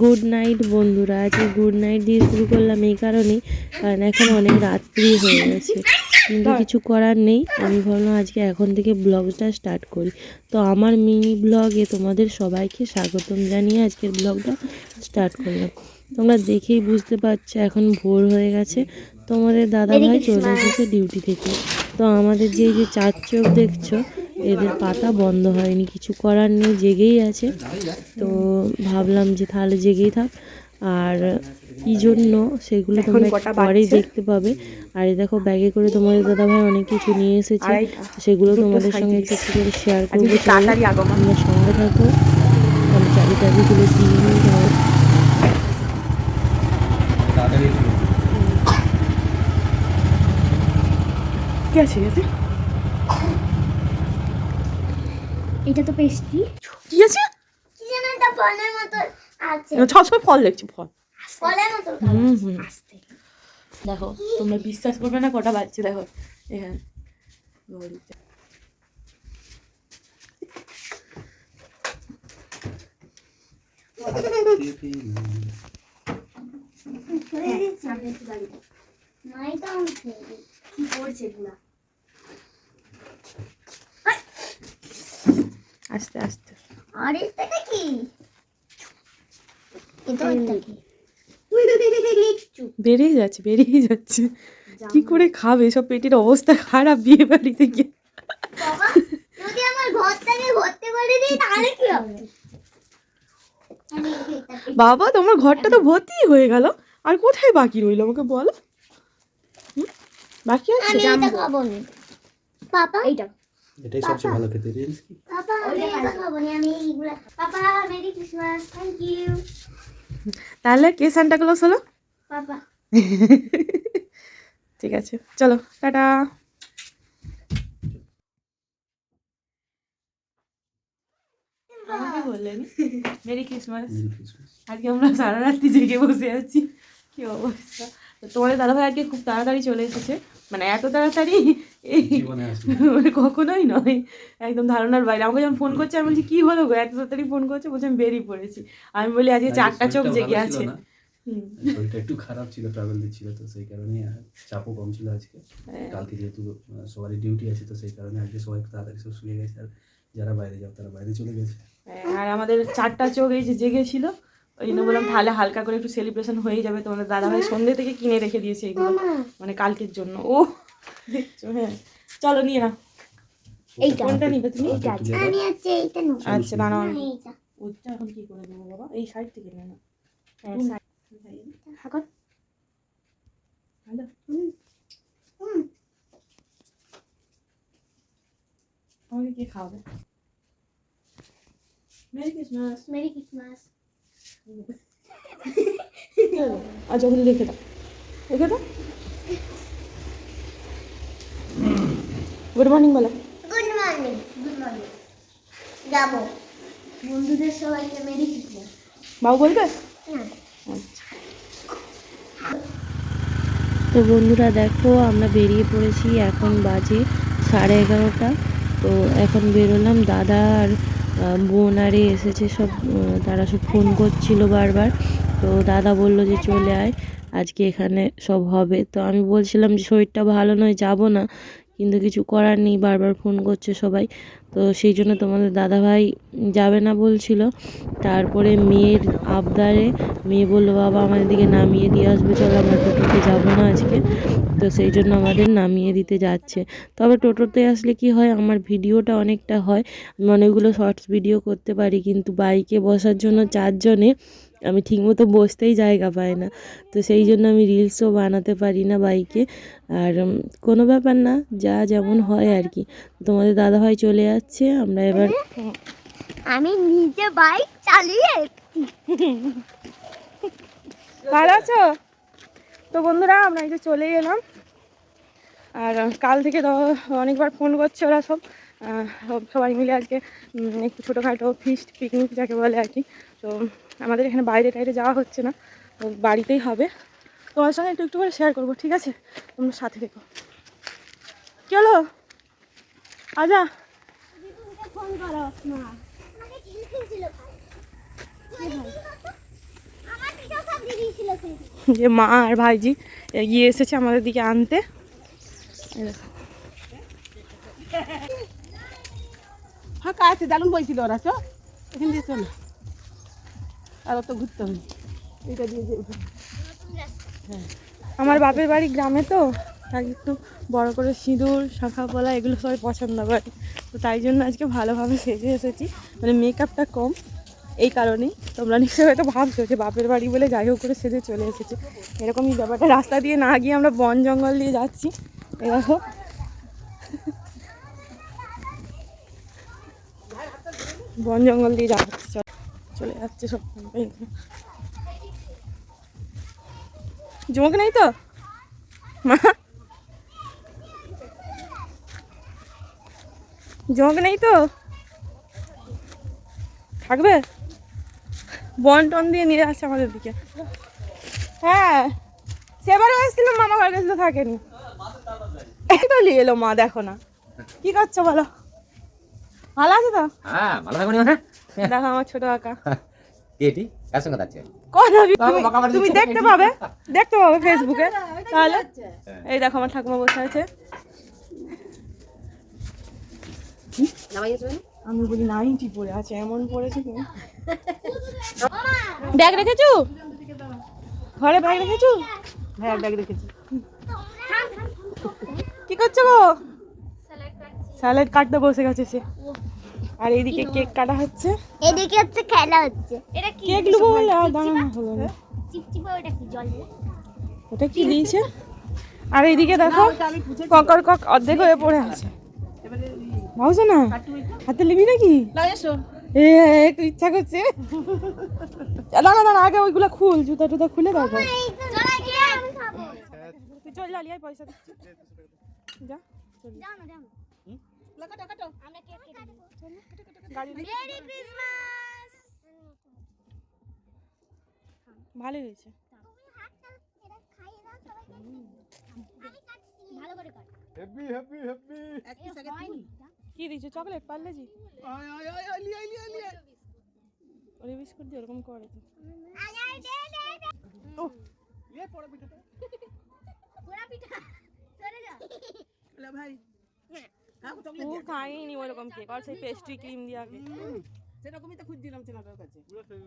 Good night বন্ধুরা। আজকে good night দিয়ে শুরু করলাম এই কারণে কারণ এখন অনেক রাত্রি হয়ে গেছে। কিন্তু কিছু করার নেই। আমি ভাবলাম আজকে এখন থেকে ব্লগটা স্টার্ট করি। তো আমার মিনি ব্লগে তোমাদের সবাইকে স্বাগতম জানিয়ে আজকের ব্লগটা স্টার্ট করলাম। তোমরা দেখেই বুঝতে পারছ, এখন ভোর হয়ে গেছে। তোমাদের দাদা ভাই চলে এসেছে ডিউটি থেকে। তো আমাদের যে যে চার চোখ দেখছ এদের পাতা বন্ধ হয়নি কিছু করার নেই জেগেই আছে। তো ভাবলাম যে তাহলে জেগেই থাক। আর কি জন্য সেগুলো তোমরা একটু পরেই দেখতে পাবে। আর এই দেখো ব্যাগে করে তোমাদের দাদা ভাই অনেক কিছু নিয়ে এসেছে। সেগুলো তোমাদের সঙ্গে একটু একটু করে শেয়ার করব। তোমরা সঙ্গে থাকো। আমি চাবি টাবিগুলো দিয়ে নিই তোমার কি আছে এতে এটা তো পেস্ট্রি। কি আছে? কি যেন একটা ফলের মতো আছে। সবসময় ফল দেখছি ফল। ফলের মতো হুম দেখো তোমরা বিশ্বাস করবে না কটা বাজছে দেখো। এখানে। ঘড়িতে। মাই তো। কি করছে এগুলা? আস্তে আস্তে। আর এটা কি? এটা কি? বেরিয়ে যাচ্ছে বেরিয়ে যাচ্ছে। কি করে খাবে? সব পেটের অবস্থা খারাপ বিয়ে বাড়িতে গিয়ে। বাবা যদি আমার ঘরটাকে ভর্তি করে দিই তাহলে কি হবে? আমি এটা পেয়ে- বাবা তোমার ঘরটা তো ভর্তি হয়ে গেল। আর কোথায় বাকি রইল আমাকে বলো? বাকি আছে? না। পাপা এইটা। এটাই সবচেয়ে ভালো খেতে রিলস কি? তাহলে কে সান্টা ক্লজ হলো? ঠিক আছে চলো টাটা। বললেন মেরি ক্রিসমাস। আজকে আমরা সারা রাত্রি জেগে বসে আছি। কি অবস্থা? তো তোমাদের দাদাভাই আজকে খুব তাড়াতাড়ি চলে এসেছে। মানে এত তাড়াতাড়ি এই মানে কখনোই নয়। একদম ধারণার বাইরে। আমাকে যখন ফোন করছে আমি বলছি কি হলো গো? এত তাড়াতাড়ি ফোন করছে বলছে আমি বেরিয়ে পড়েছি। আমি বলি আজকে চারটা চোখ জেগে আছে। শরীরটা একটু খারাপ ছিল ট্রাভেল দিচ্ছিল তো সেই কারণে চাপও কম ছিল আজকে। হ্যাঁ। কালকে যেহেতু সবারই ডিউটি আছে তো সেই কারণে আজকে সবাই তাড়াতাড়ি সব শুয়ে গেছে। আর যারা বাইরে যাও তারা বাইরে চলে গেছে। হ্যাঁ, আর আমাদের চারটা চোখ এই যে জেগেছিল ওই জন্য বললাম তাহলে হালকা করে একটু সেলিব্রেশন হয়ে যাবে। তোমাদের দাদাভাই সন্ধ্যে থেকে কিনে রেখে দিয়েছে এগুলো মানে কালকের জন্য। ও দেখছ হ্যাঁ চলো নিয়ে নাও এইটা। কোনটা নিবে তুমি হাতে তুলে দাও। আমি হচ্ছে এইটা নেব আচ্ছা দাঁড়াও না, এইটা ওইটা এখন কি করে দেবো বাবা এই সাইড থেকে নে না হ্যাঁ, হুম। side- এখন হ্যালো হুম। আমাকে কে খাওয়াবে মেরি ক্রিসমাস মেরি ক্রিসমাস আচ্ছা ওখানে রেখে দাও রেখে দাও গুড মর্নিং বলো। গুড মর্নিং গুড মর্নিং যাব। বন্ধুদের সবাইকে মেরি বাবু বলবে? আচ্ছা তো বন্ধুরা দেখো আমরা বেরিয়ে পড়েছি এখন বাজে সাড়ে এগারোটা। তো এখন বেরোলাম দাদা আর বোন আরে এসেছে সব তারা সব ফোন করছিল বারবার। তো দাদা বলল যে চলে আয় আজকে এখানে সব হবে। তো আমি বলছিলাম যে শরীরটা ভালো নয় যাব না। কিন্তু কিছু করার নেই, বারবার ফোন করছে সবাই। তো সেই জন্য তোমাদের দাদাভাই যাবে না বলছিল। তারপরে মেয়ের আবদারে মেয়ে বলল, বাবা, আমাদের দিকে নামিয়ে দিয়ে আসবে, চলো আমরা টোটোতে যাব না আজকে। তো সেই জন্য আমাদের নামিয়ে দিতে যাচ্ছে। তবে টোটোতে আসলে কি হয়, আমার ভিডিওটা অনেকটা হয়। আমি অনেকগুলো শর্টস ভিডিও করতে পারি, কিন্তু বাইকে বসার জন্য চারজনে আমি ঠিকমতো বসতেই জায়গা পাই না। তো সেই জন্য আমি রিলসও বানাতে পারি না বাইকে আর কোনো ব্যাপার না যা যেমন হয় আর কি তোমাদের দাদাভাই চলে যাচ্ছে আমরা এবার আমি নিজে বাইক চালিয়ে ভালো আছো? তো বন্ধুরা আমরা এই যে চলে এলাম। আর কাল থেকে তো অনেকবার ফোন করছে ওরা সব- সবাই মিলে আজকে একটু ছোটোখাটো ফিস্ট পিকনিক যাকে বলে আর কি। তো আমাদের এখানে বাইরে টাইরে যাওয়া হচ্ছে না বাড়িতেই হবে। তোমার সঙ্গে একটু একটু করে শেয়ার করব, ঠিক আছে? তোমরা সাথে থেকো। চলো, আজা। যে মা আর ভাইজি এগিয়ে এসেছে আমাদের দিকে আনতে। দেখো। ফাঁকা আছে দারুণ বইছিল ওরা, চো। এখান দিয়ে চলো। আর অত ঘুরতে হবে এটা দিয়ে যে উঠো। আমার বাপের বাড়ি গ্রামে তো, তাই একটু বড় করে সিঁদুর, শাখা, পলা, এগুলো সবাই পছন্দ করে। তো তাই জন্য আজকে ভালোভাবে সেজে এসেছি। মানে মেকআপটা কম, এই কারণেই। তোমরা নিশ্চয়ই হয়তো ভাবছ যে বাপের বাড়ি বলে যাই হোক করে সেজে চলে এসেছি। এরকমই ব্যাপারটা। রাস্তা দিয়ে না গিয়ে আমরা বন জঙ্গল দিয়ে যাচ্ছি। এই বন জঙ্গল দিয়ে যাচ্ছি চল, চলে যাচ্ছে সব জমক নেই তো? মা? জমক নেই তো? থাকবে? বন টন দিয়ে নিয়ে যাচ্ছে আমাদের দিকে। হ্যাঁ সেবারও এসেছিলাম, মামা ঘর গেছিল থাকেনি। এই তো নিয়ে এলো মা, দেখো না। কি করছ বলো? ভালো আছে তো? হ্যাঁ ভালো থাকবেন মানে দেখো আমার ছোট কাকা কে এটি? কার সঙ্গে যাচ্ছে? তুমি- দেখতে পাবে দেখতে পাবে ফেসবুকে তাহলে এই দেখো আমার ঠাকুমা বসে আছে। আমি বলি নাইনটি পড়ে আছে এমন পড়েছে তুমি ব্যাগ রেখেছো? ঘরে ব্যাগ রেখেছো? হ্যাঁ ব্যাগ রেখেছি। কি করছ গো? স্যালাড কাটতে বসে গেছে সে। আর এইদিকে কেক কাটা হচ্ছে। এদিকে হচ্ছে খেলা হচ্ছে। এটা কি? কেক লুবো বলে আর দাঁড়ানো হলো না। চিপচিপা ওটা কি জল ওটা কি দিয়েছে? আর এইদিকে দেখো ককর কক অর্ধেক হয়ে পড়ে আছে। ভাবছ না হাতে লিবি নাকি? এ একটু ইচ্ছা করছে। দাঁড়া দাঁড়া আগে ওইগুলো খুল জুতা টুতা খুলে তারপর। চলা গিয়ে আমি খাব। তুই চল লালি আয় পয়সা যা চল। যাও না যাও না। কাটো কাটো আমরা কেক কেটে দেবো গাড়ি নিয়ে- মেরি ক্রিসমাস ভালো হয়েছে। কি দিয়েছ? চকলেট পারলে জি আয় আয় আয় আয় লিয়ে লিয়ে লিয়ে ওরে বিস্কুট দিয়ে ওরকম করে তো। পড়ে পিঠা। সরে যা ভাই। ও খাইনি ওরকম কেক আর সেই পেস্ট্রি ক্রিম দিয়ে আগে সেরকমই তো খুঁজছিলাম চেনাটার কাছে।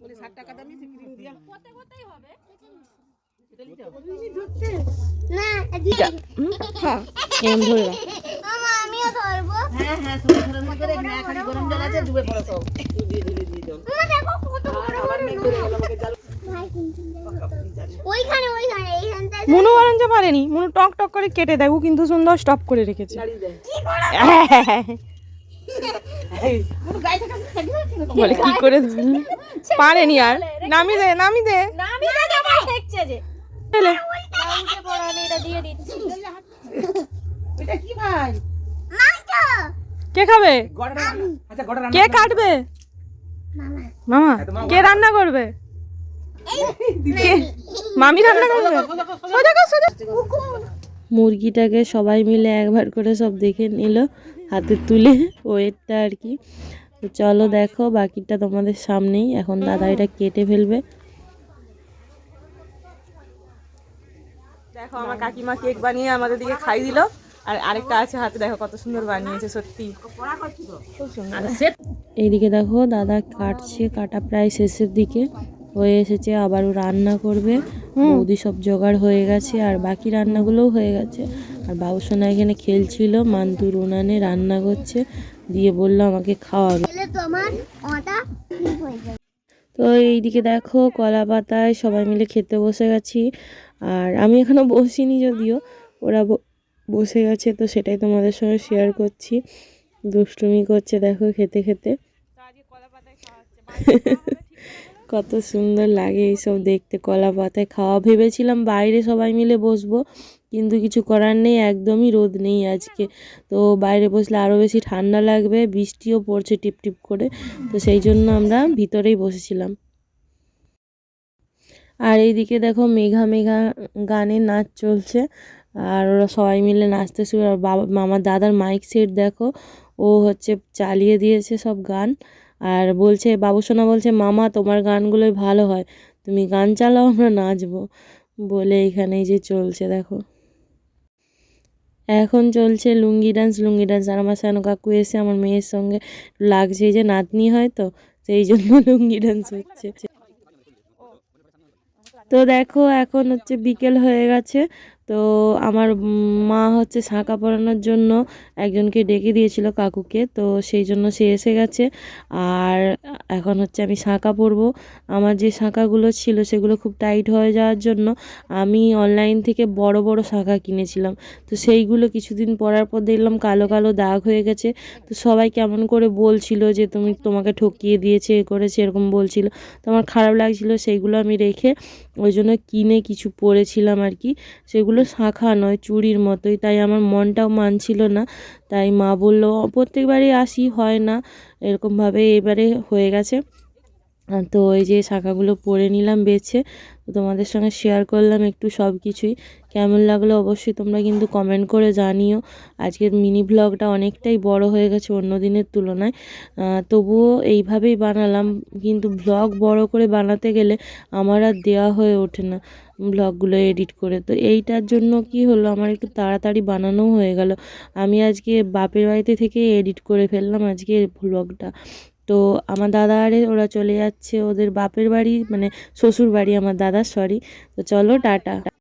বলে ষাট টাকা দামি সে ক্রিম দিয়া কত কতই হবে? না এদিকে হ্যাঁ আমিও ধরবো। হ্যাঁ হ্যাঁ জল মনু বরঞ্চ পারেনি। মনু টক টক করে কেটে দেয়। ও কিন্তু সুন্দর স্টপ করে রেখেছে। বলে কি করে পারেনি আর। নামি দে নামি দে। কি ভাই? মাংস কে খাবে? আচ্ছা কে কাটবে? মামা। মামা কে রান্না করবে? মামি রান্না। মুরগিটাকে সবাই মিলে একবার করে সব দেখে নিল হাতে তুলে ওয়েটটা আর কি। চলো দেখো বাকিটা তোমাদের সামনেই। এখন দাদা এটা কেটে ফেলবে। দেখো আমার কাকিমা কেক বানিয়ে আমাদের দিকে খাই দিল। আর আরেকটা আছে হাতে দেখো কত সুন্দর বানিয়েছে সত্যি। এইদিকে দেখো দাদা কাটছে কাটা প্রায় শেষের দিকে। হয়ে এসেছে আবারও রান্না করবে। বৌদি সব জোগাড় হয়ে গেছে আর বাকি রান্নাগুলোও হয়ে গেছে। আর বাবুসোনা এখানে খেলছিল মান্তুর উনানে রান্না করছে। দিয়ে বলল আমাকে খাওয়াবে। তো এইদিকে দেখো কলা পাতায় সবাই মিলে খেতে বসে গেছি। আর আমি এখনও বসিনি যদিও ওরা ব- বসে গেছে তো সেটাই তোমাদের সঙ্গে শেয়ার করছি। দুষ্টুমি করছে দেখো খেতে খেতে। কত সুন্দর লাগে এইসব দেখতে, কলা পাতায় খাওয়া। ভেবেছিলাম বাইরে সবাই মিলে বসবো, কিন্তু কিছু করার নেই, একদমই রোদ নেই আজকে। তো বাইরে বসলে আরও বেশি ঠান্ডা লাগবে, বৃষ্টিও পড়ছে টিপ টিপ করে। তো সেই জন্য আমরা ভিতরেই বসেছিলাম। আর এইদিকে দেখো মেঘা মেঘা গানের নাচ চলছে। আর ওরা সবাই মিলে নাচতে শুরু, আর বাবা, মামার দাদার মাইক সেট দেখো, ও হচ্ছে চালিয়ে দিয়েছে সব গান। আর বলছে বাবুসোনা বলছে, মামা, তোমার গানগুলোই ভালো হয়। তুমি গান চালাও, আমরা নাচবো। বলে এখানে এই যে চলছে, দেখো। এখন চলছে লুঙ্গি ডান্স লুঙ্গি ডান্স আর আমার সানু কাকু এসে আমার মেয়ের সঙ্গে লাগছে যে নাতনি হয় তো, সেই জন্য লুঙ্গি ডান্স হচ্ছে। তো দেখো, এখন হচ্ছে বিকেল হয়ে গেছে। তো আমার মা হচ্ছে শাঁখা পরানোর জন্য একজনকে ডেকে দিয়েছিল কাকুকে, তো সেই জন্য সে এসে গেছে। আর এখন হচ্ছে আমি শাঁখা পরবো আমার যে শাঁখাগুলো ছিল সেগুলো খুব টাইট হয়ে যাওয়ার জন্য আমি অনলাইন থেকে বড় বড় শাঁখা কিনেছিলাম। তো সেইগুলো কিছুদিন পরার পর দেখলাম কালো কালো দাগ হয়ে গেছে। তো সবাই কেমন করে বলছিল যে, তুমি তোমাকে ঠকিয়ে দিয়েছে, এ করেছে, এরকম বলছিল। তো আমার খারাপ লাগছিল, সেইগুলো আমি রেখে ওই জন্য কিনে কিছু পরেছিলাম আর কি। সেগুলো শাঁখা নয়, চুড়ির মতোই। তাই আমার মনটাও মানছিল না। তাই মা বলল, প্রত্যেকবারই আসি, হয় না। এরকমভাবে এবারে হয়ে গেছে। তো এই যে শাঁখাগুলো পরে নিলাম বেছে, তো তোমাদের সঙ্গে শেয়ার করলাম একটু সব কিছুই। কেমন লাগল অবশ্যই তোমরা কিন্তু কমেন্ট করে জানিও। আজকের মিনি ব্লগটা অনেকটাই বড় হয়ে গেছে অন্য দিনের তুলনায়। তবুও এইভাবেই বানালাম। কিন্তু ব্লগ বড় করে বানাতে গেলে আমার আর দেওয়া হয়ে ওঠে না ব্লগগুলো এডিট করে। তো এইটার জন্য কি হলো? আমার একটু তাড়াতাড়ি বানানোও হয়ে গেল। আমি আজকে বাপের বাড়িতে থেকে এডিট করে ফেললাম আজকে ব্লগটা তো আমার দাদা আরে ওরা চলে যাচ্ছে, ওদের বাপের বাড়ি মানে শ্বশুর বাড়ি আমার দাদা সরি তো চলো, টাটা।